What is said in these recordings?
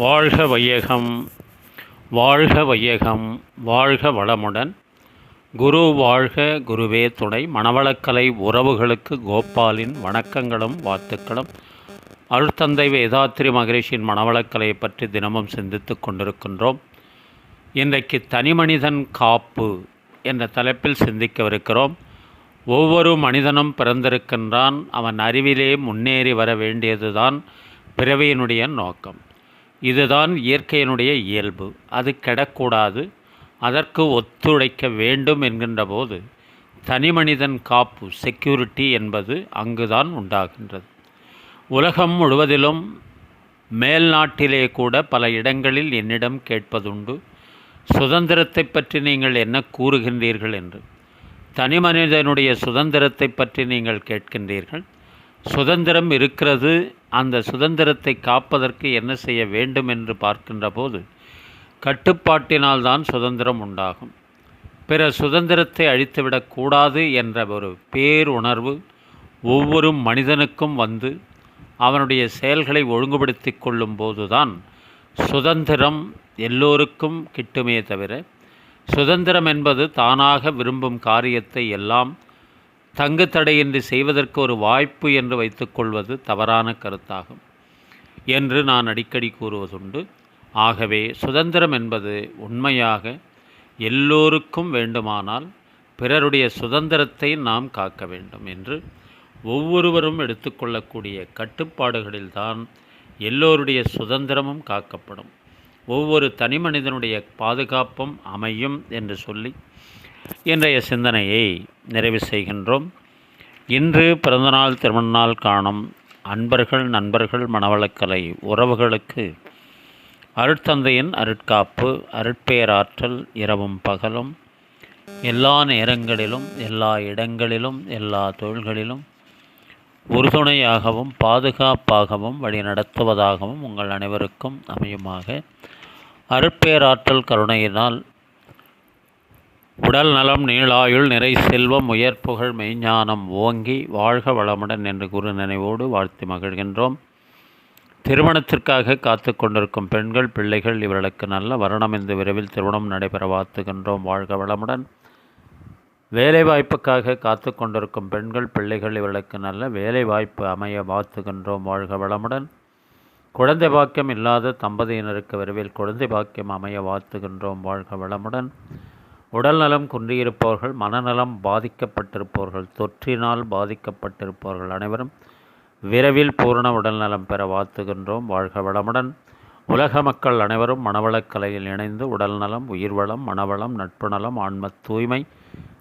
வாழ்க வையகம் வாழ்க வையகம் வாழ்க வளமுடன். குரு வாழ்க குருவே துணை. மணவளக்கலை உறவுகளுக்கு கோபாலின் வணக்கங்களும் வாழ்த்துக்களும். அருட்தந்தை வேதாத்திரி மகரிஷியின் மணவளக்கலையை பற்றி தினமும் சிந்தித்து கொண்டிருக்கின்றோம். இன்றைக்கு தனிமனிதன் காப்பு என்ற தலைப்பில் சிந்திக்கவிருக்கிறோம். ஒவ்வொரு மனிதனும் பிறந்திருக்கின்றான். அவன் அறிவிலே முன்னேறி வர வேண்டியதுதான் பிறவியினுடைய நோக்கம். இதுதான் இயற்கையினுடைய இயல்பு. அது கெடக்கூடாது. அதற்கு ஒத்துழைக்க வேண்டும் என்கின்ற போது தனிமனிதன் காப்பு செக்யூரிட்டி என்பது அங்குதான் உண்டாகின்றது. உலகம் முழுவதிலும் மேல்நாட்டிலே கூட பல இடங்களில் என்னிடம் கேட்பதுண்டு. சுதந்திரத்தை பற்றி நீங்கள் என்ன கூறுகின்றீர்கள் என்று. தனி மனிதனுடைய சுதந்திரத்தை பற்றி நீங்கள் கேட்கின்றீர்கள். சுதந்திரம் இருக்கிறது. அந்த சுதந்திரத்தை காப்பதற்கு என்ன செய்ய வேண்டும் என்று பார்க்கின்ற போது கட்டுப்பாட்டினால்தான் சுதந்திரம் உண்டாகும். பிற சுதந்திரத்தை அழித்துவிடக்கூடாது என்ற ஒரு பேருணர்வு ஒவ்வொரு மனிதனுக்கும் வந்து அவனுடைய செயல்களை ஒழுங்குபடுத்தி கொள்ளும் போதுதான் சுதந்திரம் எல்லோருக்கும் கிட்டுமே தவிர சுதந்திரம் என்பது தானாக விரும்பும் காரியத்தை எல்லாம் தங்குத்தடையின்றி செய்வதற்கு ஒரு வாய்ப்பு என்று வைத்துக்கொள்வது தவறான கருத்தாகும் என்று நான் அடிக்கடி கூறுவதுண்டு. ஆகவே சுதந்திரம் என்பது உண்மையாக எல்லோருக்கும் வேண்டுமானால் பிறருடைய சுதந்திரத்தை நாம் காக்க வேண்டும் என்று ஒவ்வொருவரும் எடுத்துக்கொள்ளக்கூடிய கட்டுப்பாடுகளில்தான் எல்லோருடைய சுதந்திரமும் காக்கப்படும். ஒவ்வொரு தனி மனிதனுடைய பாதுகாப்பும் அமையும் என்று சொல்லி இன்றைய சிந்தனையை நிறைவு செய்கின்றோம். இன்று பிறந்தநாள் திருமணநாள் காணும் அன்பர்கள் நண்பர்கள் மணவளக்கலை உறவுகளுக்கு அருட்தந்தையின் அருட்காப்பு அருட்பேராற்றல் இரவும் பகலும் எல்லா நேரங்களிலும் எல்லா இடங்களிலும் எல்லா தொழில்களிலும் உறுதுணையாகவும் பாதுகாப்பாகவும் வழிநடத்துவதாகவும் உங்கள் அனைவருக்கும் அமையுமாக. அருட்பேராற்றல் கருணையினால் உடல் நலம் நீளாயுள் நிறை செல்வம் உயர் புகழ் மெய்ஞானம் ஓங்கி வாழ்க வளமுடன் என்று குரு நினைவோடு வாழ்த்து மகிழ்கின்றோம். திருமணத்திற்காக காத்து கொண்டிருக்கும் பெண்கள் பிள்ளைகள் இவர்களுக்கு நல்ல வருணம் இந்த விரைவில் திருமணம் நடைபெற வாழ்த்துகின்றோம். வாழ்க வளமுடன். வேலைவாய்ப்புக்காக காத்து கொண்டிருக்கும் பெண்கள் பிள்ளைகள் இவர்களுக்கு நல்ல வேலைவாய்ப்பு அமைய வாழ்த்துகின்றோம். வாழ்க வளமுடன். குழந்தை பாக்கியம் இல்லாத தம்பதியினருக்கு விரைவில் குழந்தை பாக்கியம் அமைய வாழ்த்துகின்றோம். வாழ்க வளமுடன். உடல் நலம் குன்றியிருப்பவர்கள் மனநலம் பாதிக்கப்பட்டிருப்பவர்கள் தொற்றினால் பாதிக்கப்பட்டிருப்பவர்கள் அனைவரும் விரைவில் பூரண உடல் நலம் பெற வாழ்த்துகின்றோம். வாழ்க வளமுடன். உலக மக்கள் அனைவரும் மனவளக்கலையில் இணைந்து உடல் நலம் உயிர்வளம் மனவளம் நட்பு நலம் ஆன்ம தூய்மை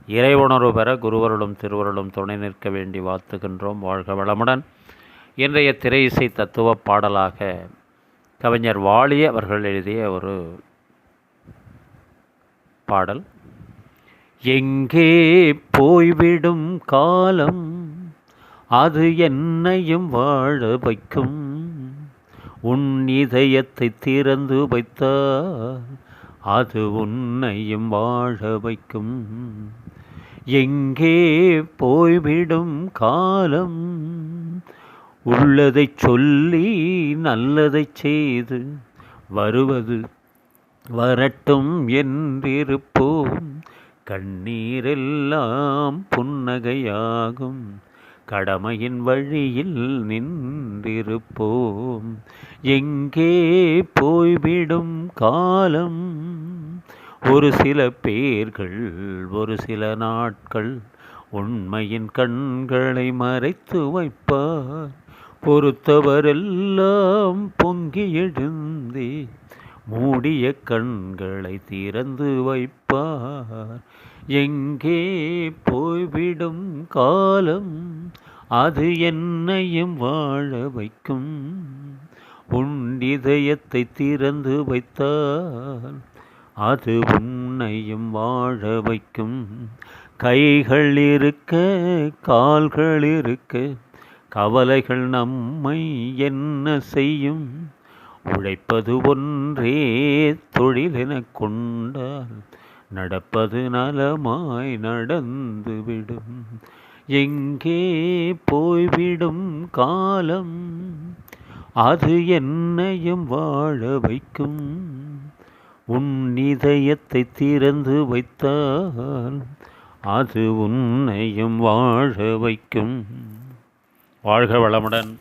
இறை உணர்வு பெற குருவருளும் திருவருளும் துணை நிற்க வேண்டி வாழ்த்துகின்றோம். வாழ்க வளமுடன். இன்றைய திரை இசை தத்துவ பாடலாக கவிஞர் வாலி அவர்கள் எழுதிய ஒரு பாடல். எங்கே போய்விடும் காலம்? அது என்னையும் வாழ வைக்கும். உன் இதயத்தை திறந்து வைத்தால் அது உன்னையும் வாழ வைக்கும். எங்கே போய்விடும் காலம்? உள்ளதைச் சொல்லி நல்லதைச் செய்து வருவது வரட்டும் என்றிருப்போ கண்ணீரெல்லாம் புன்னகையாகும். கடமையின் வழியில் நின்றிருப்போம். எங்கே போய்விடும் காலம்? ஒரு சில பேர்கள் ஒரு சில நாட்கள் உண்மையின் கண்களை மறைத்து வைப்பார். பொறுத்தவரெல்லாம் பொங்கி எழுந்தே மூடிய கண்களை திறந்து வைப்பார். எங்கே போய்விடும் காலம் அது என்னையும் வாழ வைக்கும். உன் இதயத்தை திறந்து வைத்தால் அது உன்னையும் வாழ வைக்கும். கைகள் இருக்க கால்கள் இருக்க கவலைகள் நம்மை என்ன செய்யும்? உழைப்பது ஒன்றே தொழிலென கொண்டால் நடப்பது நலமாய் நடந்துவிடும். எங்கே போய்விடும் காலம்? அது என்னையும் வாழ வைக்கும். உன் இதயத்தை திறந்து வைத்தால் அது உன்னையும் வாழ வைக்கும். வாழ்க வளமுடன்.